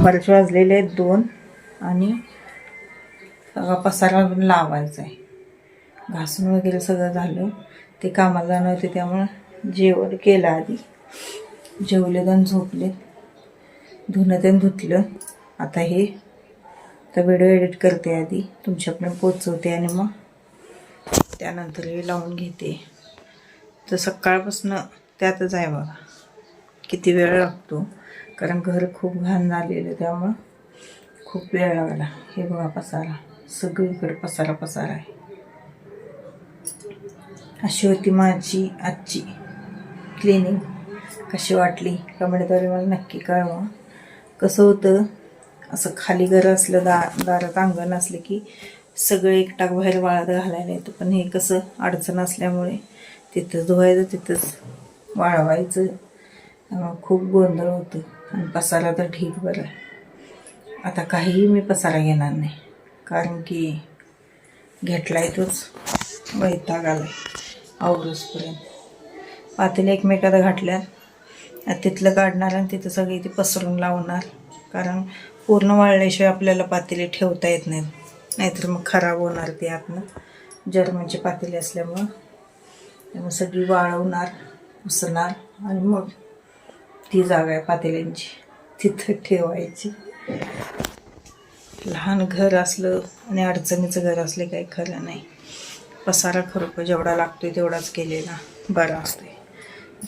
दुपारचे वाजलेले आहेत दोन आणि सगळा पसारा लावायचा आहे. घासून वगैरे सगळं झालं. ते कामाला जाणं होते त्यामुळं जेवण केलं आधी. जेवले दोन झोपले. धुणं त्यानं धुतलं. आता हे तर व्हिडिओ एडिट करते आधी. तुमच्याकडे पोचवते आणि मग त्यानंतर हे लावून घेते. तर सकाळपासून त्यातच आहे बघा. किती वेळ लागतो. कारण घर खूप घाण झालेलं त्यामुळं खूप वेळ लागला. हे बघा पसारा. सगळीकडे पसारा पसारा आहे. अशी होती माझी आजची क्लिनिंग कशी वाटली? कमेंटद्वारे मला नक्की कळवा. कसं होतं? असं खाली घर असलं दा दारात अंगण असलं की सगळं एकटाक बाहेर वाळत घालायला येतं. पण हे कसं? अडचण असल्यामुळे तिथंच धुवायचं तिथंच वाळवायचं. खूप गोंधळ होतं. आणि पसारा तर ठीक बरं आहे. आता काहीही मी पसारा घेणार नाही. कारण की घेतलाय तोच वैताग आला आवरूसपर्यंत पातेले एकमेकात घातल्या तिथलं काढणार आणि तिथं सगळी ती पसरून लावणार. कारण पूर्ण वाळल्याशिवाय आपल्याला पातेले ठेवता येत नाहीत. नाहीतर मग खराब होणार ते आतनं. जर्मनचे पातेले असल्यामुळं. त्यामुळे सगळी वाळवणार उसणार आणि मग ती जागा आहे पातेल्यांची. तिथं ठेवायची. लहान घर असलं आणि अडचणीचं घर असले काही खरं नाही. पसारा खरोखर जेवढा लागतोय तेवढाच केलेला बरा आहे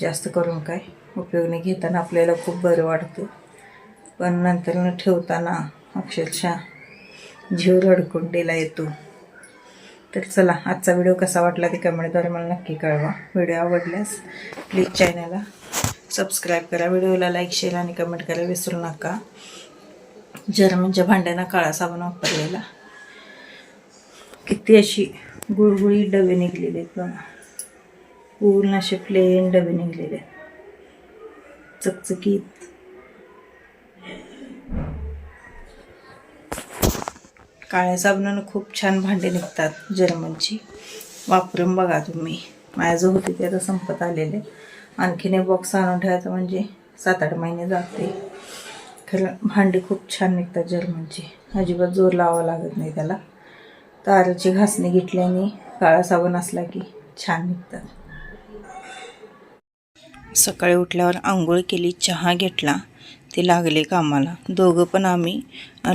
जास्त करून काय? उपयोग नाही घेताना आपल्याला खूप बरं वाटतं पण नंतर न ठेवताना अक्षरशः जीव रडकुंडीला येतो. तर चला आजचा व्हिडिओ कसा वाटला ते कमेंटद्वारे मला नक्की कळवा. व्हिडिओ आवडल्यास प्लीज चॅनलला सबस्क्राईब करा व्हिडिओला लाईक शेअर आणि कमेंट करायला विसरू नका. जर्मनच्या भांड्यांना काळा साबण वापरलेला. किती अशी गुळगुळी डबे निघलेले आहेत बघा. पूर्ण असे प्लेन डबे निघलेले आहेत. चकचकीत. काळ्या साबणानं खूप छान भांडे निघतात जर्मनची. वापरून बघा तुम्ही. माझं होते ते आता संपत आलेले. आणखीन एक बॉक्स आणून ठेवायचा म्हणजे सात आठ महिने जाते खरं भांडी खूप छान निघतात जर्मनची. अजिबात जोर लावावा लागत नाही त्याला. ताराची घासणी घेतल्याने काळा साबण असला की छान निघतात. सकाळी उठल्यावर आंघोळ केली चहा घेतला ते लागले कामाला. दोघं पण आम्ही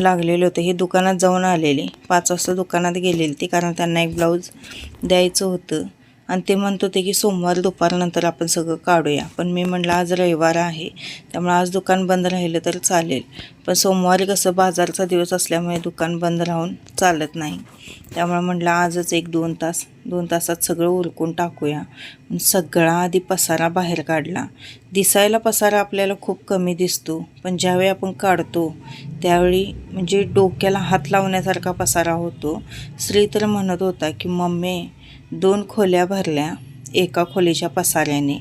लागलेले होते. हे दुकानात जाऊन आलेले. पाच वाजता दुकानात गेलेले ते कारण त्यांना एक ब्लाऊज द्यायचं होतं. आणि ते म्हणत होते की सोमवार दुपारनंतर आपण सगळं काढूया. पण मी म्हटलं आज रविवार आहे त्यामुळे आज दुकान बंद राहिलं तर चालेल. पण सोमवारी कसं बाजारचा दिवस असल्यामुळे दुकान बंद राहून चालत नाही. त्यामुळे म्हटलं आजच एक दोन तास दोन तासात सगळं उरकून टाकूया. सगळा आधी पसारा बाहेर काढला. दिसायला पसारा आपल्याला खूप कमी दिसतो पण ज्यावेळी आपण काढतो त्यावेळी म्हणजे डोक्याला हात लावण्यासारखा पसारा होतो. स्त्री तर म्हणत होता की मम्मी दोन खोल्या भरल्या एका खोलीच्या पसाऱ्याने.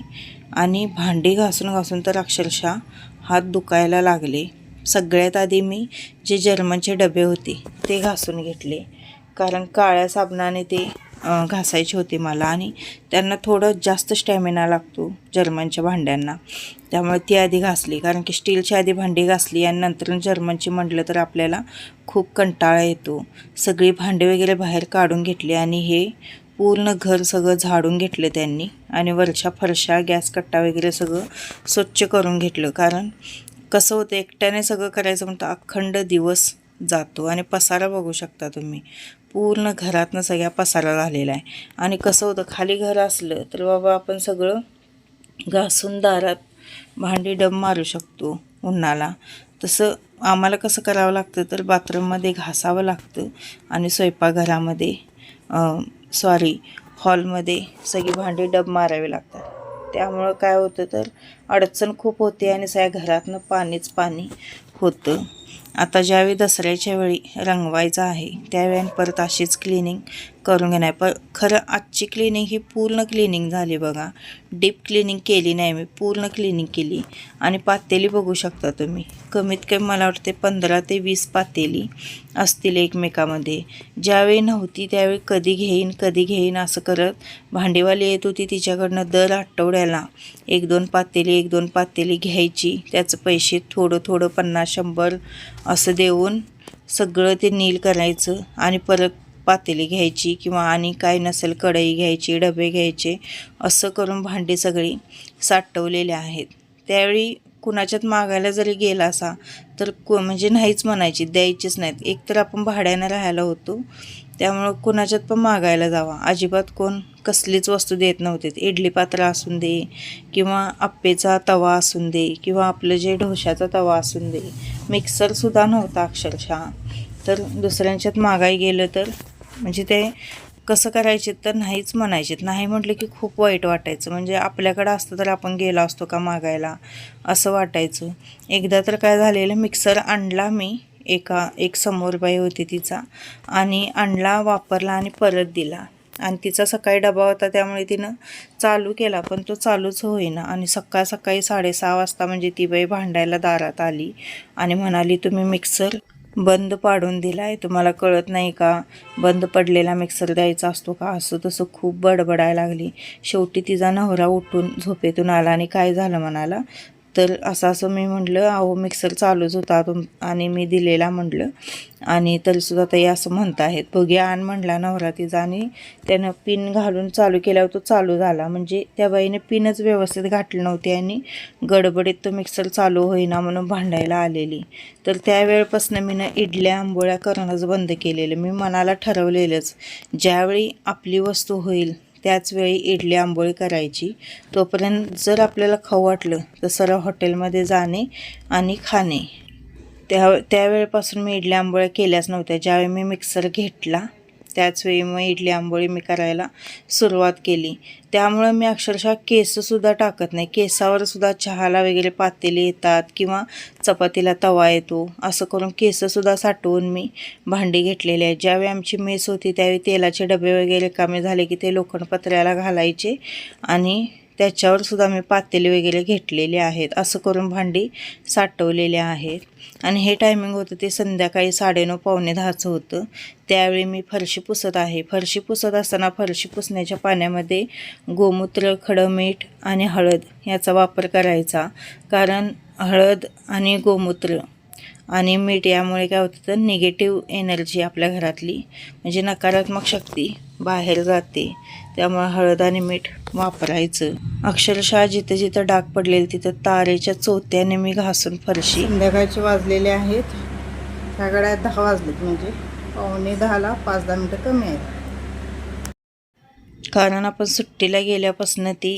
आणि भांडी घासून घासून तर अक्षरशः हात दुखायला लागले. सगळ्यात आधी मी जे जर्मनचे डबे होते ते घासून घेतले. कारण काळ्या साबणाने ते घासायचे होते मला आणि त्यांना थोडं जास्त स्टॅमिना लागतो जर्मनच्या भांड्यांना. त्यामुळे ती आधी घासली. कारण की स्टीलची आधी भांडी घासली आणि नंतर जर्मनची म्हटलं तर आपल्याला खूप कंटाळा येतो. सगळी भांडी वगैरे बाहेर काढून घेतली आणि हे पूर्ण घर सगळं झाडून घेतलं त्यांनी आणि वरच्या फरशा गॅस कट्टा वगैरे सगळं स्वच्छ करून घेतलं. कारण कसं होतं एकट्याने सगळं करायचं म्हणतं अखंड दिवस जातो आणि पसारा बघू शकता तुम्ही. पूर्ण घरातनं सगळ्या पसारा झालेला आहे. आणि कसं होतं खाली घर असलं तर बाबा आपण सगळं घासून दारात भांडी डब मारू शकतो उन्हाला. तसं आम्हाला कसं करावं लागतं तर बाथरूममध्ये घासावं लागतं आणि स्वयंपाकघरामध्ये सॉरी हॉलमध्ये सगळी भांडी डब मारावी लागतात. त्यामुळं काय होतं तर अडचण खूप होते आणि सगळ्या घरातनं पाणीच पाणी होतं. आता ज्यावेळी दसऱ्याच्या वेळी रंगवायचं आहे त्यावेळी परत अशीच क्लिनिंग करून घेणार. पण खरं आजची क्लिनिंग ही पूर्ण क्लिनिंग झाली बघा. डीप क्लिनिंग केली नाही मी पूर्ण क्लिनिंग केली. आणि पातेली बघू शकता तुम्ही. कमीत कमी मला वाटते पंधरा ते वीस पातेली असतील एकमेकामध्ये. ज्यावेळी नव्हती त्यावेळी कधी घेईन कधी घेईन असं करत भांडीवाली येत होती तिच्याकडनं दर आठवड्याला एक दोन पातेली एक दोन पातेली घ्यायची. त्याचं पैसे थोडं थोडं पन्नास शंभर असं देऊन सगळं ते नील करायचं आणि परत पातेली घ्यायची किंवा आणि काय नसेल कढई घ्यायची डबे घ्यायचे असं करून भांडी सगळी साठवलेली आहेत. त्यावेळी कुणाच्यात मागायला जरी गेला असा तर को म्हणजे नाहीच म्हणायची द्यायचीच नाहीत. एकतर आपण भाड्यानं राहायला होतो त्यामुळं कुणाच्यात पण मागायला जावा. अजिबात कोण कसलीच वस्तू देत नव्हते. इडली पात्र असून दे किंवा आप्पेचा तवा असून दे किंवा आपलं जे ढोशाचा तवा असून दे मिक्सरसुद्धा नव्हता अक्षरशः. तर दुसऱ्यांच्यात मागाय गेलं तर म्हणजे ते कसं करायचे तर नाहीच म्हणायचे नाही म्हटलं की खूप वाईट वाटायचं. म्हणजे आपल्याकडं असतं तर आपण गेलो असतो का मागायला? असं वाटायचं. एकदा तर काय झालेलं मिक्सर आणला मी एका एक समोर बाई होती तिचा आणि आणला वापरला आणि परत दिला. आणि तिचा सकाळी डबा होता त्यामुळे तिनं चालू केला पण तो चालूच होईना. आणि सकाळ सकाळी साडेसहा वाजता म्हणजे ती बाई भांडायला दारात आली आणि म्हणाली तुम्ही मिक्सर बंद पाडून दिला आहे तुम्हाला कळत नाही का? बंद पडलेला मिक्सर द्यायचा असतो का? असं तसं खूप बडबडायला लागली. शेवटी तिचा नवरा उठून झोपेतून आला आणि काय झालं म्हणाला? तर असं असं मी म्हटलं अहो मिक्सर चालूच होता तुम आणि मी दिलेला म्हटलं. आणि तरीसुद्धा ताई असं म्हणत आहेत. बघ्या आण म्हणला नवरा तिचा आणि त्यानं पिन घालून चालू केल्यावर तो चालू झाला. म्हणजे त्या बाईने पिनच व्यवस्थित घातली नव्हती आणि गडबडीत तो मिक्सर चालू होईना म्हणून भांडायला आलेली. तर त्यावेळेपासून मी ना इडल्या आंबोळ्या करणंच बंद केलेलं. मी मनाला ठरवलेलंच. ज्यावेळी आपली वस्तू होईल त्याचवेळी इडली आंबोळी करायची. तोपर्यंत जर आपल्याला खाऊ वाटलं तर सरळ हॉटेलमध्ये जाणे आणि खाणे. त्या त्यावेळेपासून मी इडल्या आंबोळ्या केल्याच नव्हत्या. ज्यावेळी मी मिक्सर घेतला त्याचवेळी मग इडली आंबोळी मी करायला सुरुवात केली. त्यामुळं मी अक्षरशः केससुद्धा टाकत नाही. केसावर सुद्धा चहाला वगैरे पातेले येतात किंवा चपातीला तवा येतो. असं करून केससुद्धा साठवून मी भांडी घेतलेली आहे ज्यावेळी आमची मेस होती त्यावेळी तेलाचे डबे वगैरे कमी झाले की ते लोखंड पत्र्याला घालायचे आणि त्याच्यावर सुद्धा मी पातेले वगैरे घेतलेले आहेत. असं करून भांडी साठवलेले आहेत. आणि हे टायमिंग होतं ते संध्याकाळी साडेनऊ पावणे दहाचं होतं. त्यावेळी मी फरशी पुसत आहे. फरशी पुसत असताना फरशी पुसण्याच्या पाण्यामध्ये गोमूत्र खडं मीठ आणि हळद याचा वापर करायचा. कारण हळद आणि गोमूत्र आणि मीठ यामुळे काय होतं तर निगेटिव्ह एनर्जी आपल्या घरातली म्हणजे नकारात्मक शक्ती बाहेर जाते. त्यामुळे हळद आणि मीठ वापरायचं. अक्षरशः जिथं जिथं डाग पडलेले तिथं तारेच्या चोत्याने मी घासून फरशी. संध्याकाळचे वाजलेले आहेत. ह्या गड्यात दहा वाजलेत म्हणजे पावणे दहाला पाच दहा मिनटं कमी आहेत. कारण आपण सुट्टीला गेल्यापासून ती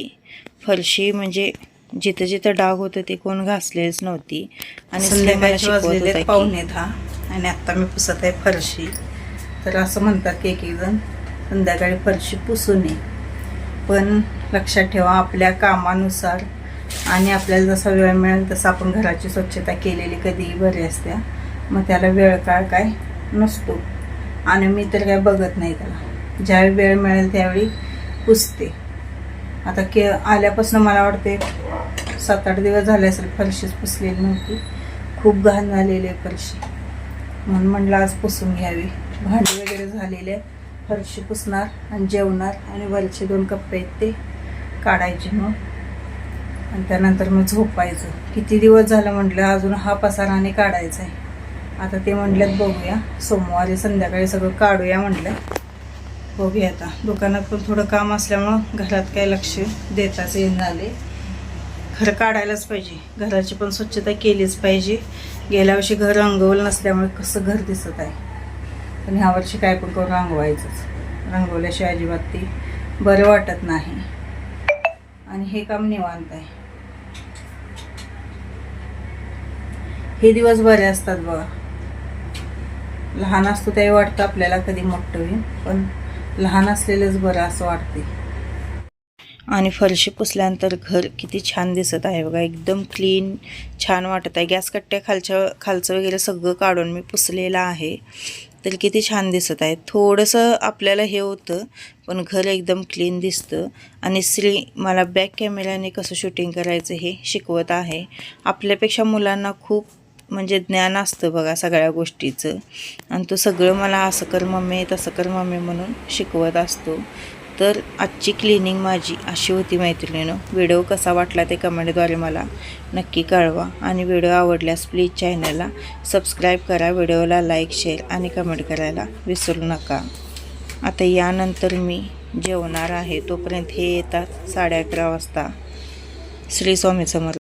फरशी म्हणजे जिथं जिथं डाग होतं ते कोण घासलेच नव्हती. आणि पावणे दहा आणि आत्ता मी पुसत आहे फरशी. तर असं म्हणतात की एक एक जण संध्याकाळी फरशी पुसू नये पण लक्षात ठेवा आपल्या कामानुसार आणि आपल्याला जसा वेळ मिळेल तसं आपण घराची स्वच्छता केलेली कधीही बरी असते. मग त्याला वेळ काळ काय नसतो. आणि मी तर काय बघत नाही त्याला. ज्यावेळी वेळ मिळेल त्यावेळी पुसते. आता के आल्यापासून मला वाटते सात आठ दिवस झाले असेल फरशीच पुसलेली नव्हती. खूप घाण झालेली आहे फरशी म्हणून म्हणलं आज पुसून घ्यावी. भांडी वगैरे झालेले आहे फरशी पुसणार आणि जेवणार आणि वरचे दोन कप्पे आहेत ते काढायचे मग. आणि त्यानंतर मग झोपायचं. किती दिवस झालं म्हटलं अजून हा पसाराने काढायचा आहे. आता ते म्हटल्यात बघूया. सोमवारी संध्याकाळी सगळं काढूया म्हटलं बघूया आता. दुकानात पण थोडं काम असल्यामुळं घरात काही लक्ष देताच येईन झाले. खरं काढायलाच पाहिजे. घराची पण स्वच्छता केलीच पाहिजे. गेल्या वर्षी घर रंगवलं नसल्यामुळे कसं घर दिसत आहे. पण ह्या वर्षी काय पण करून रंगवायचंच. रंगवल्याशिवाय अजिबात ती बरं वाटत नाही. आणि हे काम निवांत आहे. हे दिवस बरे असतात बघा. लहान असतो त्याही वाटतं आपल्याला कधी मोठं होईल पण लहान असलेलंच बरं असं वाटते आणि फरशी पुसल्यानंतर घर किती छान दिसत आहे बघा. एकदम क्लीन छान वाटत आहे. गॅस कट्ट्या खालच्या खालचं वगैरे सगळं काढून मी पुसलेलं आहे. तर किती छान दिसत आहे. थोडंसं आपल्याला हे होतं पण घर एकदम क्लीन दिसतं. आणि श्री मला बॅक कॅमेऱ्याने कसं शूटिंग करायचं हे शिकवत आहे. आपल्यापेक्षा मुलांना खूप म्हणजे ज्ञान असतं बघा सगळ्या गोष्टीचं. आणि तो सगळं मला असं कर मम्मी तसं कर मम्मी म्हणून शिकवत असतो. तर आजची क्लिनिंग माझी अशी होती मैत्रिणीनं. व्हिडिओ कसा वाटला ते कमेंटद्वारे मला नक्की कळवा. आणि व्हिडिओ आवडल्यास प्लीज चॅनलला सबस्क्राईब करा. व्हिडिओला लाईक शेअर आणि कमेंट करायला विसरू नका. आता यानंतर मी जेवणार आहे. तोपर्यंत हे येतात साडे अकरा वाजता. श्री स्वामी समर्थ